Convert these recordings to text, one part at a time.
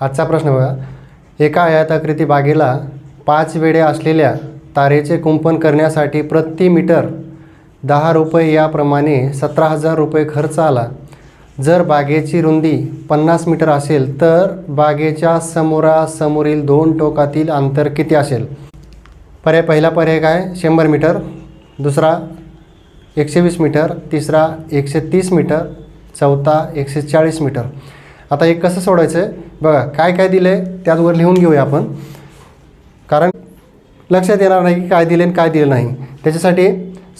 आजचा प्रश्न बघा. एका आयताकृती बागेला पाच वेळे असलेल्या तारेचे कुंपण करण्यासाठी प्रति मीटर दहा रुपये याप्रमाणे सतरा हजार रुपये खर्च आला. जर बागेची रुंदी पन्नास मीटर असेल तर बागेच्या समोरासमोरील दोन टोकातील अंतर किती असेल? पर्याय पहिला पर्याय काय? शंभर मीटर. दुसरा एकशे वीस मीटर. तिसरा एकशे तीस मीटर. चौथा एकशे चाळीस मीटर. आता हे कसं सोडायचं आहे बघा काय काय दिलं आहे त्याचवर लिहून घेऊया आपण. कारण लक्षात येणार नाही की काय दिले आणि काय दिलं नाही. त्याच्यासाठी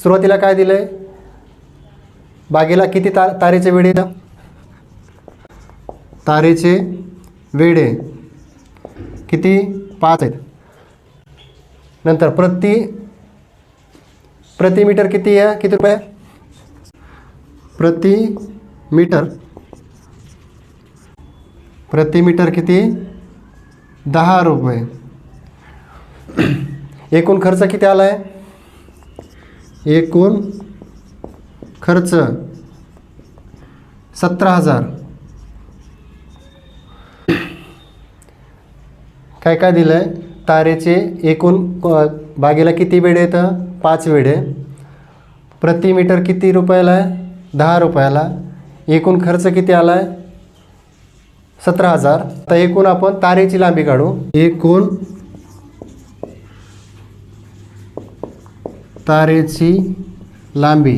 सुरुवातीला काय दिलं आहे बागेला किती ता तारेचे वेडे तारेचे वेडे किती? पाच आहेत. नंतर प्रति प्रति मीटर किती आहे? किती रुपये? प्रति मीटर प्रति मीटर किती? दहा रुपये. एकूण खर्च किती आला आहे एकूण खर्च सतरा हजार. काय काय दिलं आहे तारेचे एकूण बागेला किती वेळ येतं? पाच वेडे प्रति मीटर किती रुपयाला आहे? दहा रुपयाला. एकूण खर्च किती आला आहे सतरा हजार. तर एकूण आपण तारेची लांबी काढू. एकूण तारेची लांबी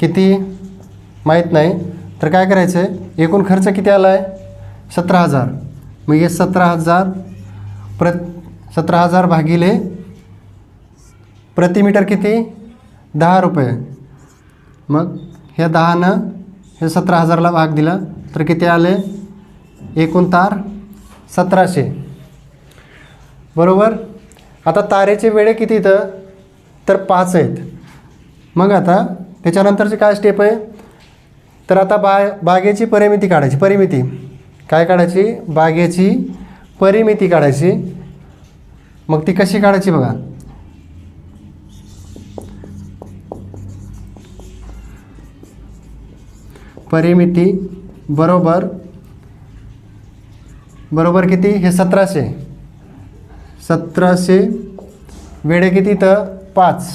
किती? माहीत नाही. तर काय करायचं आहे एकूण खर्च किती आला आहे सतरा हजार. मग हे सतरा हजार प्र सतरा हजार भागिले प्रतिमीटर किती? दहा रुपये. मग ह्या दहानं हे सतरा हजारला भाग दिला. तर किती आले? एकूण तार सतराशे. बरोबर? आता तारेचे वेळे किती इथं? तर पाच आहेत. मग आता त्याच्यानंतरची काय स्टेप आहे? तर आता बा बागेची परिमिती काढायची. परिमिती. काय काढायची? बागेची परिमिती काढायची. मग ती कशी काढायची बघा. परिमिती बरोबर बरोबर किती? हे सतराशे. सतराशे वेळे किती? तर पाच.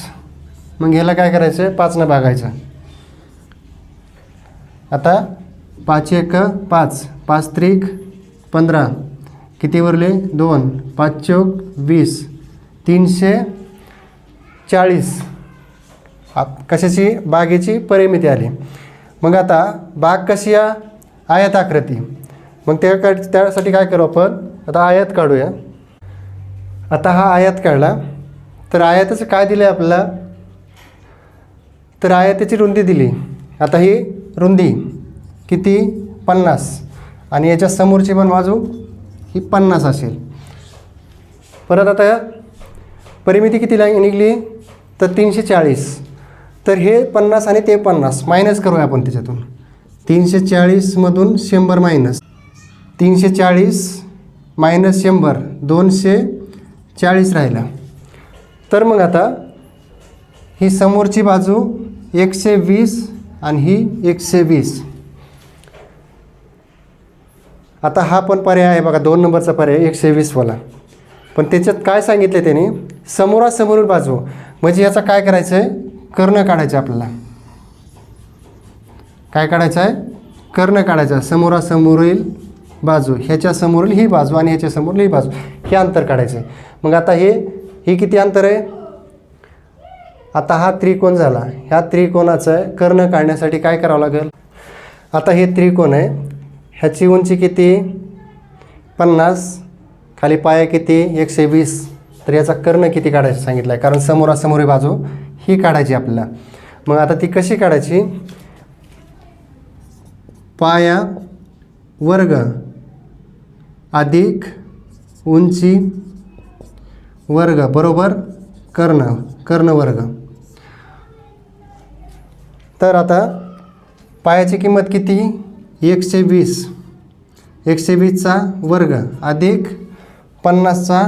मग ह्याला काय करायचं? पाचनं भागायचं. आता पाच एक पाच. पाच त्रिक पंधरा. किती उरले? दोन. पाच चौक वीस. तीनशे चाळीस. आप कशाची? बागेची परिमिती आली. मग आता बाग कशी आहे? आयत आकृती. मग त्या त्यासाठी काय करू आपण? आता आयत काढूया. आता हा आयात काढला. तर आयाताचं काय दिलं आहे आपल्याला? तर आयाताची रुंदी दिली. आता ही रुंदी किती? पन्नास. आणि याच्या समोरची पण बाजू ही पन्नास असेल. परत आता परिमिती किती लाग निघली? तर तीनशे चाळीस. तर हे पन्नास आणि ते पन्नास. मायनस करूया आपण त्याच्यातून. तीनशे चाळीसमधून शंभर मायनस तीनशे चाळीस मायनस शंभर. दोनशे चाळीस राहिला. तर मग आता ही समोरची बाजू एकशे वीस आणि ही एकशे वीस आता हा पण पर्याय आहे बघा दोन नंबरचा पर्याय एकशे वीसवाला पण त्याच्यात काय सांगितलं त्याने? समोरासमोरील बाजू. म्हणजे याचा काय करायचं आहे कर्ण काढायचं आपल्याला. काय काढायचं आहे? कर्ण काढायचा समोरासमोरील बाजू ह्याच्यासमोरील ही बाजू आणि ह्याच्यासमोरील ही बाजू हे अंतर काढायचं आहे. मग आता हे हे किती अंतर आहे? आता हा त्रिकोण झाला. ह्या त्रिकोणाचं कर्ण काढण्यासाठी काय करावं लागेल? आता हे त्रिकोण आहे. ह्याची उंची किती? पन्नास. खाली पाया किती? एकशे वीस. तर याचा कर्ण किती काढायचं सांगितलं आहे कारण समोरासमोरी बाजू ही काढायची आपल्याला. मग आता ती कशी काढायची? पाया वर्ग अधिक उंची वर्ग बरोबर? कर्ण कर्ण वर्ग तर आता पायाची किंमत किती? एकशे वीस. एकशे वीसचा वर्ग अधिक पन्नासचा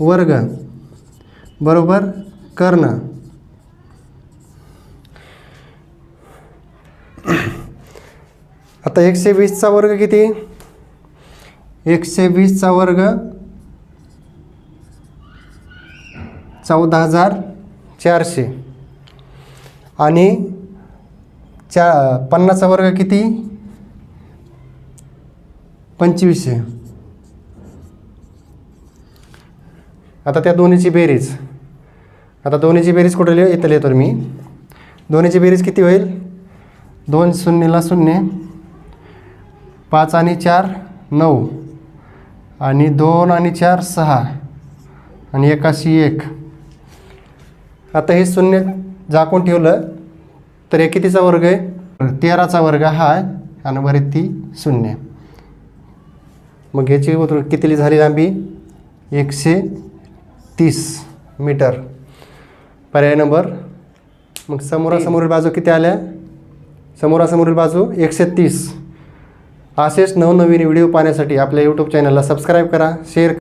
वर्ग बरोबर? कर्ण. आता एकशे वीसचा वर्ग किती? एकशे वीसचा वर्ग चौदा हजार चारशे. आणि चा पन्नासचा वर्ग किती? पंचवीसशे. आता त्या दोन्हीची बेरीज. आता दोन्हीची बेरीज कुठे लिह इथं लिहितो मी. दोन्हीची बेरीज किती होईल? दोन शून्यला शून्य. पाच आणि चार नऊ. आणि दोन आणि चार सहा. आणि एकाशी एक. आता हे शून्य झाकून ठेवलं तर हे कितीचा वर्ग आहे? तेराचा वर्ग हा आणि बरे ती शून्य. मग ह्याची उतर कितीली झाली लांबी? एकशे तीस मीटर. पर्याय नंबर. मग समोरासमोरील बाजू किती आल्या? समोरासमोरील बाजू एकशे तीस. असेच नवनवीन व्हिडिओ पाहण्यासाठी आपल्या यूट्यूब चॅनलला सबस्क्राईब करा शेअर